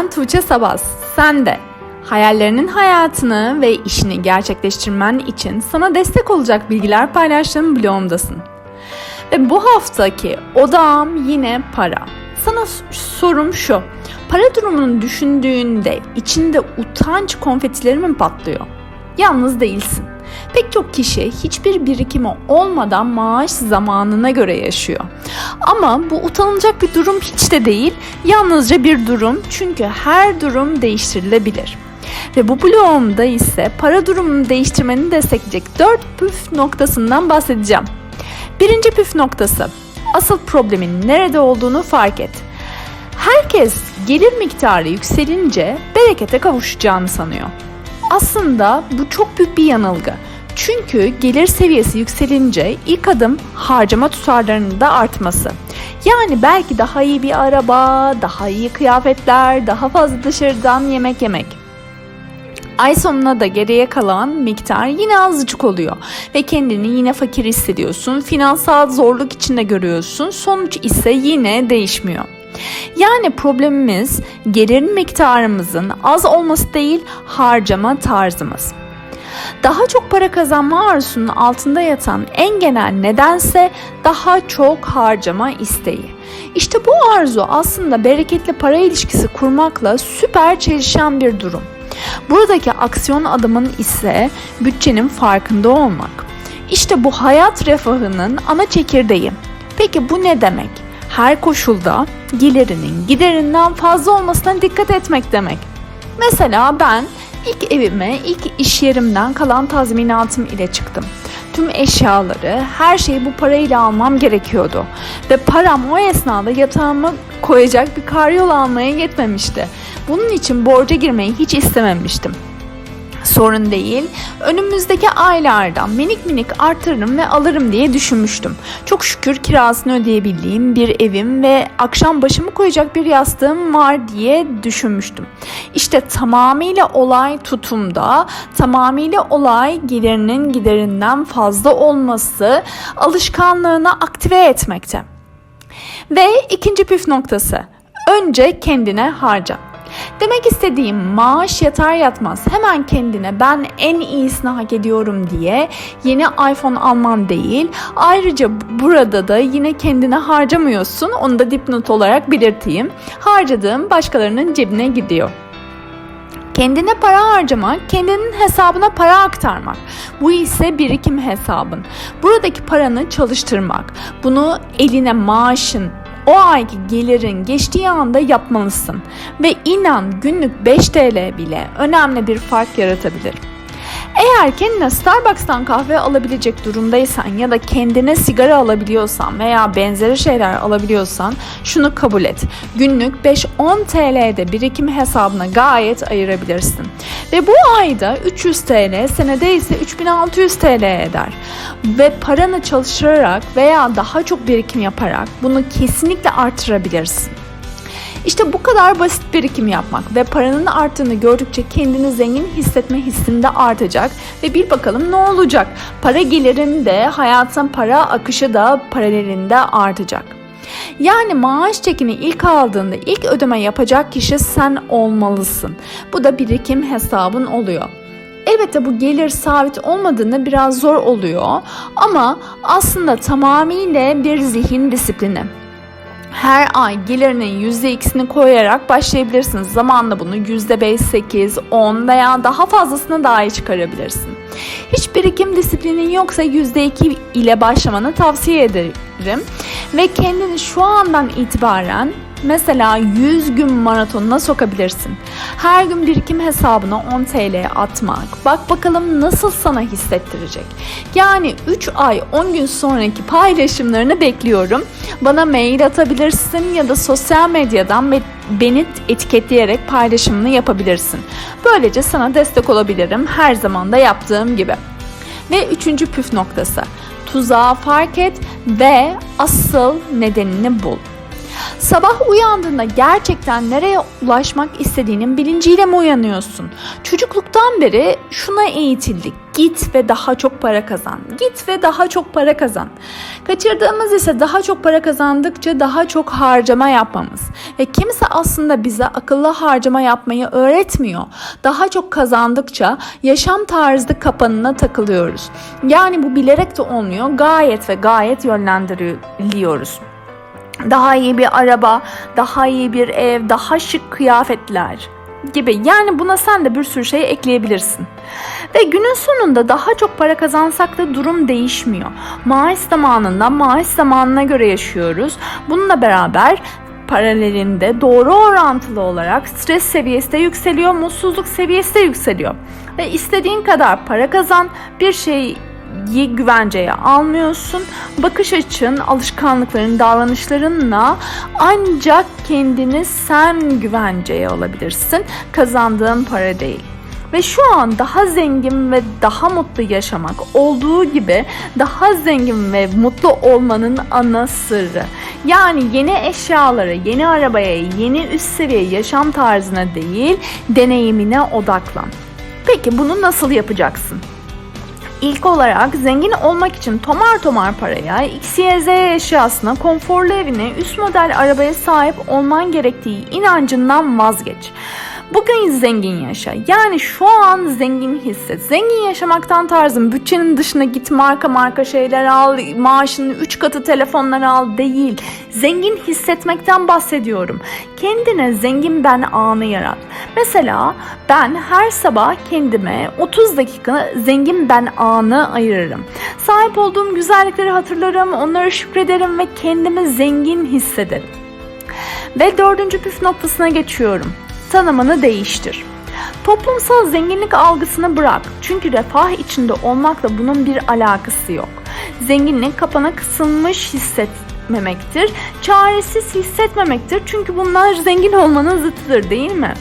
Ben Tuğçe Sabaz. Sen de hayallerinin hayatını ve işini gerçekleştirmen için sana destek olacak bilgiler paylaştığım blogumdasın. Ve bu haftaki odağım yine para. Sana sorum şu. Para durumunu düşündüğünde içinde utanç konfetileri mi patlıyor? Yalnız değilsin. Pek çok kişi hiçbir birikimi olmadan maaş zamanına göre yaşıyor. Ama bu utanılacak bir durum hiç de değil, yalnızca bir durum çünkü her durum değiştirilebilir. Ve bu blogumda ise para durumunu değiştirmeni destekleyecek 4 püf noktasından bahsedeceğim. Birinci püf noktası, asıl problemin nerede olduğunu fark et. Herkes gelir miktarı yükselince berekete kavuşacağını sanıyor. Aslında bu çok büyük bir yanılgı. Çünkü gelir seviyesi yükselince ilk adım harcama tutarlarının da artması. Yani belki daha iyi bir araba, daha iyi kıyafetler, daha fazla dışarıdan yemek yemek. Ay sonuna da geriye kalan miktar yine azıcık oluyor ve kendini yine fakir hissediyorsun. Finansal zorluk içinde görüyorsun. Sonuç ise yine değişmiyor. Yani problemimiz gelirin miktarımızın az olması değil, harcama tarzımız. Daha çok para kazanma arzusunun altında yatan en genel nedense daha çok harcama isteği. İşte bu arzu aslında bereketli para ilişkisi kurmakla süper çelişen bir durum. Buradaki aksiyon adımın ise bütçenin farkında olmak. İşte bu hayat refahının ana çekirdeği. Peki bu ne demek? Her koşulda gelirinin giderinden fazla olmasına dikkat etmek demek. Mesela ben ilk evime, ilk iş yerimden kalan tazminatım ile çıktım. Tüm eşyaları, her şeyi bu parayla almam gerekiyordu. Ve param o esnada yatağıma koyacak bir karyol almaya yetmemişti. Bunun için borca girmeyi hiç istememiştim. Sorun değil. Önümüzdeki aylardan minik minik artırırım ve alırım diye düşünmüştüm. Çok şükür kirasını ödeyebildiğim bir evim ve akşam başımı koyacak bir yastığım var diye düşünmüştüm. İşte tamamıyla olay tutumda, tamamıyla olay gelirinin giderinden fazla olması, alışkanlığını aktive etmekte. Ve ikinci püf noktası. Önce kendine harca. Demek istediğim maaş yatar yatmaz hemen kendine ben en iyisini hak ediyorum diye yeni iPhone alman değil. Ayrıca burada da yine kendine harcamıyorsun. Onu da dipnot olarak belirteyim. Harcadığım başkalarının cebine gidiyor. Kendine para harcamak, kendinin hesabına para aktarmak. Bu ise birikim hesabın. Buradaki paranı çalıştırmak. Bunu eline maaşın, o ayki gelirin geçtiği anda yapmalısın. Ve inan günlük 5 TL bile önemli bir fark yaratabilir. Eğer kendine Starbucks'tan kahve alabilecek durumdaysan ya da kendine sigara alabiliyorsan veya benzeri şeyler alabiliyorsan şunu kabul et. Günlük 5-10 TL'de birikim hesabına gayet ayırabilirsin. Ve bu ayda 300 TL, senede ise 3600 TL eder. Ve paranı çalıştırarak veya daha çok birikim yaparak bunu kesinlikle artırabilirsin. İşte bu kadar basit birikim yapmak ve paranın arttığını gördükçe kendini zengin hissetme hissinde artacak ve bir bakalım ne olacak? Para gelirinde hayatın para akışı da paralelinde artacak. Yani maaş çekini ilk aldığında ilk ödeme yapacak kişi sen olmalısın. Bu da birikim hesabın oluyor. Elbette bu gelir sabit olmadığında biraz zor oluyor ama aslında tamamıyla bir zihin disiplini her ay gelirinin %2'sini koyarak başlayabilirsiniz. Zamanla bunu %5, 8, 10 veya daha fazlasına dahi çıkarabilirsin. Hiç birikim disiplinin yoksa %2 ile başlamanı tavsiye ederim. Ve kendini şu andan itibaren Mesela 100 gün maratonuna sokabilirsin. Her gün birikim hesabına 10 TL atmak. Bak bakalım nasıl sana hissettirecek. Yani 3 ay 10 gün sonraki paylaşımlarını bekliyorum. Bana mail atabilirsin ya da sosyal medyadan beni etiketleyerek paylaşımını yapabilirsin. Böylece sana destek olabilirim her zaman da yaptığım gibi. Ve üçüncü püf noktası. Tuzağı fark et ve asıl nedenini bul. Sabah uyandığında gerçekten nereye ulaşmak istediğinin bilinciyle mi uyanıyorsun? Çocukluktan beri şuna eğitildik. Git ve daha çok para kazan. Git ve daha çok para kazan. Kaçırdığımız ise daha çok para kazandıkça daha çok harcama yapmamız. Ve kimse aslında bize akıllı harcama yapmayı öğretmiyor. Daha çok kazandıkça yaşam tarzı kapanına takılıyoruz. Yani bu bilerek de olmuyor. Gayet ve gayet yönlendiriliyoruz daha iyi bir araba, daha iyi bir ev, daha şık kıyafetler gibi. Yani buna sen de bir sürü şey ekleyebilirsin. Ve günün sonunda daha çok para kazansak da durum değişmiyor. Maaş zamanında maaş zamanına göre yaşıyoruz. Bununla beraber paralelinde doğru orantılı olarak stres seviyesi de yükseliyor, mutsuzluk seviyesi de yükseliyor. Ve istediğin kadar para kazan, bir şey güvenceye almıyorsun. Bakış açın, alışkanlıkların, davranışlarınla ancak kendini sen güvenceye alabilirsin. Kazandığın para değil. Ve şu an daha zengin ve daha mutlu yaşamak olduğu gibi daha zengin ve mutlu olmanın ana sırrı. Yani yeni eşyalara, yeni arabaya, yeni üst seviye yaşam tarzına değil, deneyimine odaklan. Peki bunu nasıl yapacaksın? İlk olarak zengin olmak için tomar tomar paraya, XYZ eşyasına, konforlu evine, üst model arabaya sahip olman gerektiği inancından vazgeç. Bugün zengin yaşa. Yani şu an zengin hisset. Zengin yaşamaktan tarzım bütçenin dışına git marka marka şeyler al, maaşının 3 katı telefonlar al değil. Zengin hissetmekten bahsediyorum. Kendine zengin ben anı yarat. Mesela ben her sabah kendime 30 dakika zengin ben anı ayırırım. Sahip olduğum güzellikleri hatırlarım, onlara şükrederim ve kendimi zengin hissederim. Ve dördüncü püf noktasına geçiyorum tanımını değiştir. Toplumsal zenginlik algısını bırak. Çünkü refah içinde olmakla bunun bir alakası yok. Zenginlik kapana kısılmış hissetmemektir. Çaresiz hissetmemektir. Çünkü bunlar zengin olmanın zıttıdır değil mi?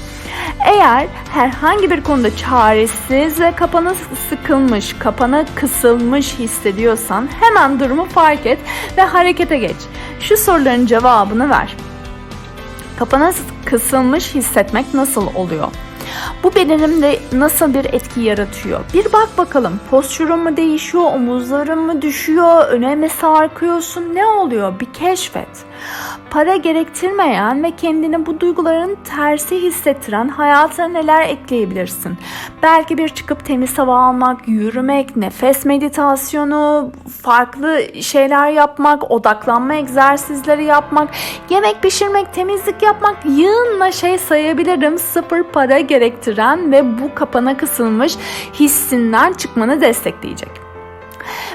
Eğer herhangi bir konuda çaresiz ve kapana sıkılmış, kapana kısılmış hissediyorsan hemen durumu fark et ve harekete geç. Şu soruların cevabını ver. Kapana kısılmış hissetmek nasıl oluyor? Bu bedenimde nasıl bir etki yaratıyor? Bir bak bakalım. Postürün mü değişiyor? Omuzların mı düşüyor? Öne mi sarkıyorsun? Ne oluyor? Bir keşfet para gerektirmeyen ve kendini bu duyguların tersi hissettiren hayatına neler ekleyebilirsin? Belki bir çıkıp temiz hava almak, yürümek, nefes meditasyonu, farklı şeyler yapmak, odaklanma egzersizleri yapmak, yemek pişirmek, temizlik yapmak yığınla şey sayabilirim. Sıfır para gerektiren ve bu kapana kısılmış hissinden çıkmanı destekleyecek.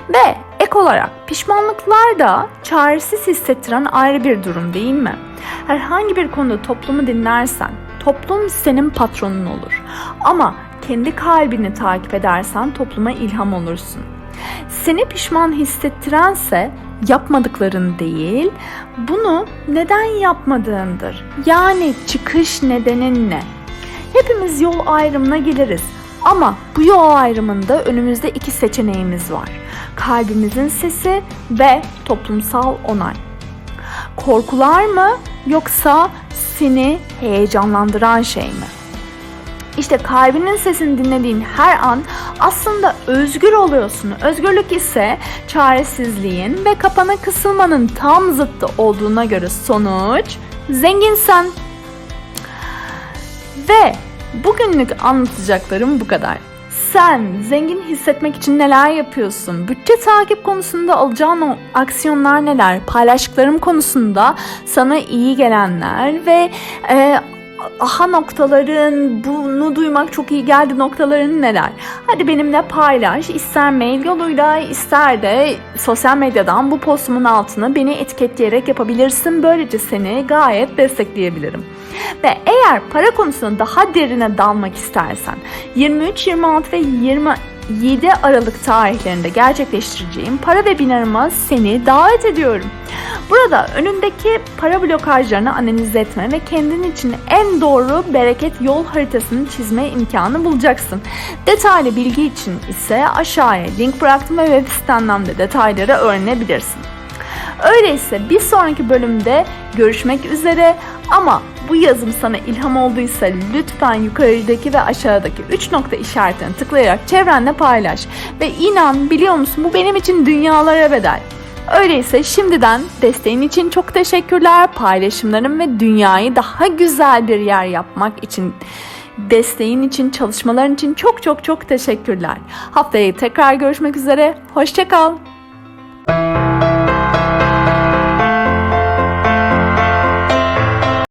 Ve ek olarak pişmanlıklar da çaresiz hissettiren ayrı bir durum değil mi? Herhangi bir konuda toplumu dinlersen toplum senin patronun olur. Ama kendi kalbini takip edersen topluma ilham olursun. Seni pişman hissettirense yapmadıkların değil, bunu neden yapmadığındır. Yani çıkış nedenin ne? Hepimiz yol ayrımına geliriz ama bu yol ayrımında önümüzde iki seçeneğimiz var. Kalbimizin sesi ve toplumsal onay. Korkular mı yoksa seni heyecanlandıran şey mi? İşte kalbinin sesini dinlediğin her an aslında özgür oluyorsun. Özgürlük ise çaresizliğin ve kapana kısılmanın tam zıttı olduğuna göre sonuç zenginsen. Ve Bugünlük anlatacaklarım bu kadar. Sen zengin hissetmek için neler yapıyorsun? Bütçe takip konusunda alacağın o aksiyonlar neler? Paylaştıklarım konusunda sana iyi gelenler ve e, aha noktaların, bunu duymak çok iyi geldi noktaların neler? Hadi benimle paylaş. İster mail yoluyla ister de sosyal medyadan bu postumun altına beni etiketleyerek yapabilirsin. Böylece seni gayet destekleyebilirim. Ve eğer para konusunda daha derine dalmak istersen 23, 26 ve 20 7 Aralık tarihlerinde gerçekleştireceğim para webinarıma seni davet ediyorum. Burada önündeki para blokajlarını analiz etme ve kendin için en doğru bereket yol haritasını çizme imkanı bulacaksın. Detaylı bilgi için ise aşağıya link bıraktım ve web sitemden de detayları öğrenebilirsin. Öyleyse bir sonraki bölümde görüşmek üzere ama bu yazım sana ilham olduysa lütfen yukarıdaki ve aşağıdaki 3 nokta işaretine tıklayarak çevrenle paylaş. Ve inan biliyor musun bu benim için dünyalara bedel. Öyleyse şimdiden desteğin için çok teşekkürler. Paylaşımların ve dünyayı daha güzel bir yer yapmak için desteğin için, çalışmaların için çok çok çok teşekkürler. Haftaya tekrar görüşmek üzere. Hoşçakal.